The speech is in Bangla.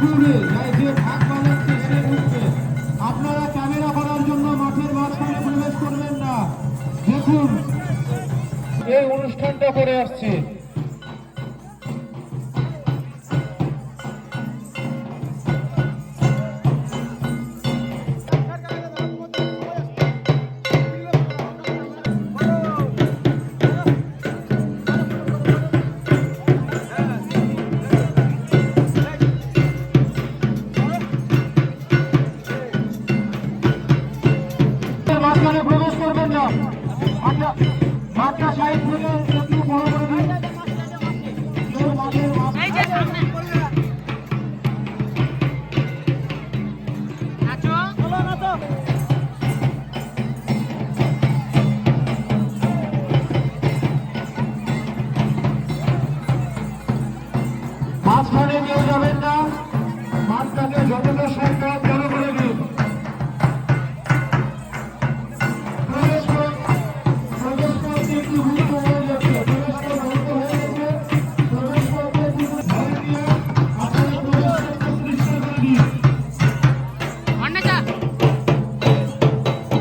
ঢুকবে যে ভাগ বাজাচ্ছে সে ঢুকবে আপনারা ক্যামেরা করার জন্য মাঠের মাঝখানে প্রবেশ করবেন না। দেখুন, এই অনুষ্ঠানটা করে আসছে। মাঝখানে প্রবেশ করবেন না। মাঠটা মাঠটা সাইড থেকে একটু বড় করে মাঝখানে মাঝখানে কেউ যাবেন না। মাঠটাকে যতটা